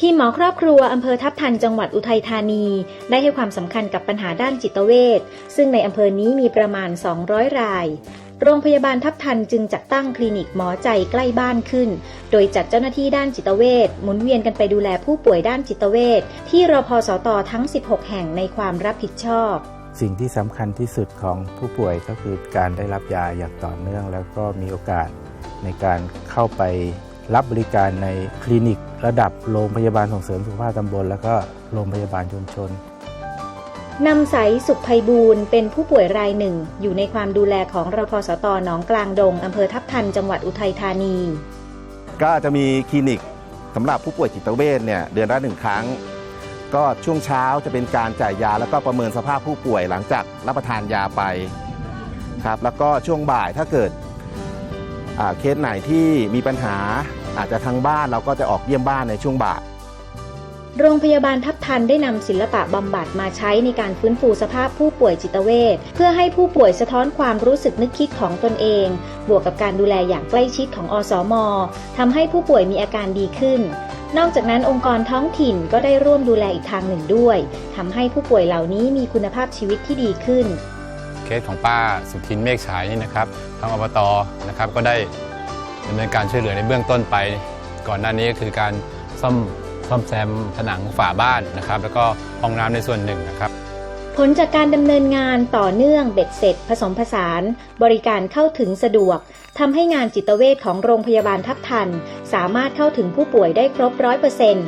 ทีมหมอครอบครัวอำเภอทับทันจังหวัดอุทัยธานี ได้ให้ความสำคัญกับปัญหาด้านจิตเวชซึ่งในอำเภอนี้มีประมาณ 200 ราย โรงพยาบาลทับทันจึงจัดตั้งคลินิกหมอใจใกล้บ้านขึ้น โดยจัดเจ้าหน้าที่ด้านจิตเวชหมุนเวียนกันไปดูแลผู้ป่วยด้านจิตเวชที่รพสตทั้ง 16 แห่งในความรับผิดชอบ สิ่งที่สำคัญที่สุดของผู้ป่วยก็คือการได้รับยาอย่างต่อเนื่อง แล้วก็มีโอกาสในการเข้าไป รับบริการในคลินิก ระดับโรงพยาบาลส่งเสริมสุขภาพตำบล แล้วก็โรงพยาบาลชุมชนนำใสสุขภัยบูรณ์เป็นผู้ป่วยรายหนึ่ง อยู่ในความดูแลของรพสตหนองกลางดงอำเภอทับทันจังหวัดอุทัยธานี ก็จะมีคลินิกสำหรับผู้ป่วยจิตเวชเนี่ยเดือนละหนึ่งครั้ง ก็ช่วงเช้าจะเป็นการจ่ายยา แล้วก็ประเมินสภาพผู้ป่วยหลังจากรับประทานยาไปครับแล้วก็ช่วงบ่ายถ้าเกิดอ่า เคสไหนที่มีปัญหาอาจจะทางบ้านเราก็จะออกเยี่ยมบ้านในช่วงบ่ายโรงพยาบาลทับทันได้นำศิลปะบำบัดมาใช้ในการฟื้นฟูสภาพผู้ป่วยจิตเวชเพื่อให้ผู้ป่วยสะท้อนความรู้สึกนึกคิดของตนเอง บวกกับการดูแลอย่างใกล้ชิดของอสมทำให้ผู้ป่วยมีอาการดีขึ้น นอกจากนั้นองค์กรท้องถิ่นก็ได้ร่วมดูแลอีกทางหนึ่งด้วยทำให้ผู้ป่วยเหล่านี้มีคุณภาพชีวิตที่ดีขึ้น เคสของป้าสุทินเมฆฉายนี่นะครับทางอบตนะครับก็ได้ดำเนินการช่วยเหลือในเบื้องต้นไป ก่อนหน้านี้ก็คือการซ่อมซ่อมแซมผนังฝาบ้านนะครับ แล้วก็ห้องน้ำในส่วนหนึ่งนะครับ ผลจากการดำเนินงานต่อเนื่องเบ็ดเสร็จ ผสมผสาน บริการเข้าถึงสะดวกทำให้งานจิตเวชของโรงพยาบาลทับทัน สามารถเข้าถึงผู้ป่วยได้ครบร้อยเปอร์เซ็นต์